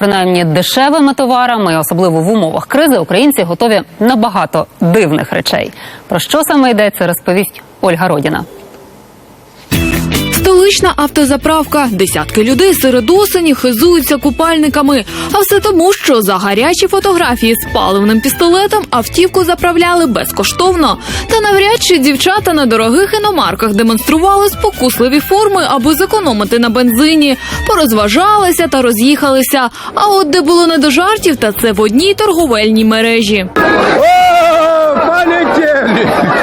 принаймні дешевими товарами, особливо в умовах кризи, українці готові на багато дивних речей. Про що саме йдеться, розповість Ольга Родіна. Столична автозаправка. Десятки людей серед осені хизуються купальниками. А все тому, що за гарячі фотографії з паливним пістолетом автівку заправляли безкоштовно. Та навряд чи дівчата на дорогих іномарках демонстрували спокусливі форми, аби зекономити на бензині. Порозважалися та роз'їхалися. А от де було не до жартів, та це в одній торговельній мережі. О, полетели!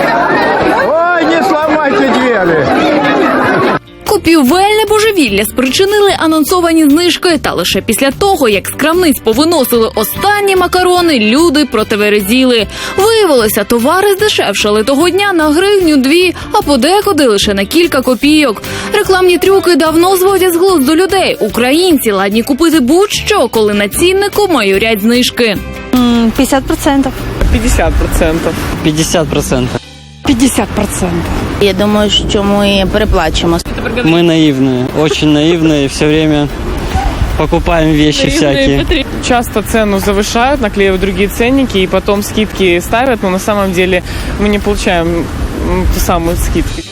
Купівельне божевілля спричинили анонсовані знижки. Та лише після того, як з крамниць повиносили останні макарони, люди противерезіли. Виявилося, товари здешевшали того дня на гривню дві, а подекуди лише на кілька копійок. Рекламні трюки давно зводять з глузду людей. Українці ладні купити будь-що, коли на ціннику майорять знижки. 50%. 50%. 50%. 50%. Я думаю, що ми переплачемо. Мы наивные, очень наивные, и все время покупаем вещи всякие. Часто цену завышают, наклеивают другие ценники и потом скидки ставят, но на самом деле мы не получаем м, ту самую скидку.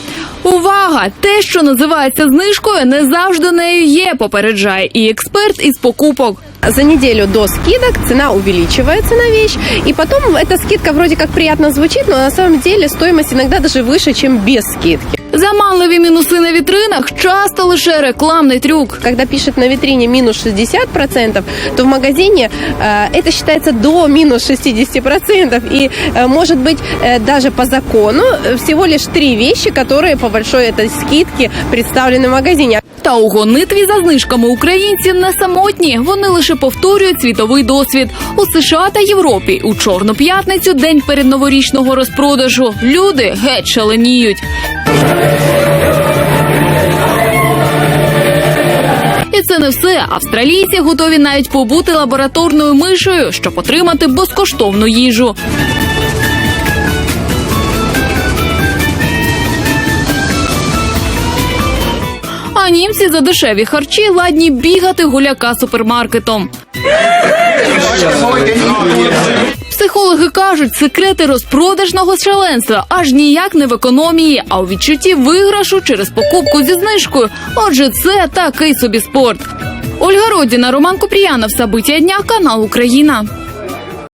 Увага! Те, що називається знижкою, не завжди нею є. Попереджає і експерт із покупок. За неделю до скидок цена увеличивается на вещь, и потом эта скидка вроде как приятно звучит, но на самом деле стоимость иногда даже выше, чем без скидки. Заманливі мінуси на вітринах часто лише рекламний трюк. Когда пишет на витрине минус 60%, то в магазине э, это считается до минус 60%. И, э, может быть, э, даже по закону э, всего лишь три вещи, которые по большой этой скидке представлены в магазине. Та у гонитві за знижками українці не самотні. Вони лише повторюють світовий досвід у США та Європі. У чорну п'ятницю, день перед новорічного розпродажу. Люди геть шаленіють. І це не все. Австралійці готові навіть побути лабораторною мишею, щоб отримати безкоштовну їжу. А німці за дешеві харчі ладні бігати гуляка супермаркетом. Психологи кажуть, секрети розпродажного шаленства аж ніяк не в економії, а у відчутті виграшу через покупку зі знижкою. Отже, це такий собі спорт. Ольга Родіна, Роман Купріянов, Сабиття дня, канал Україна.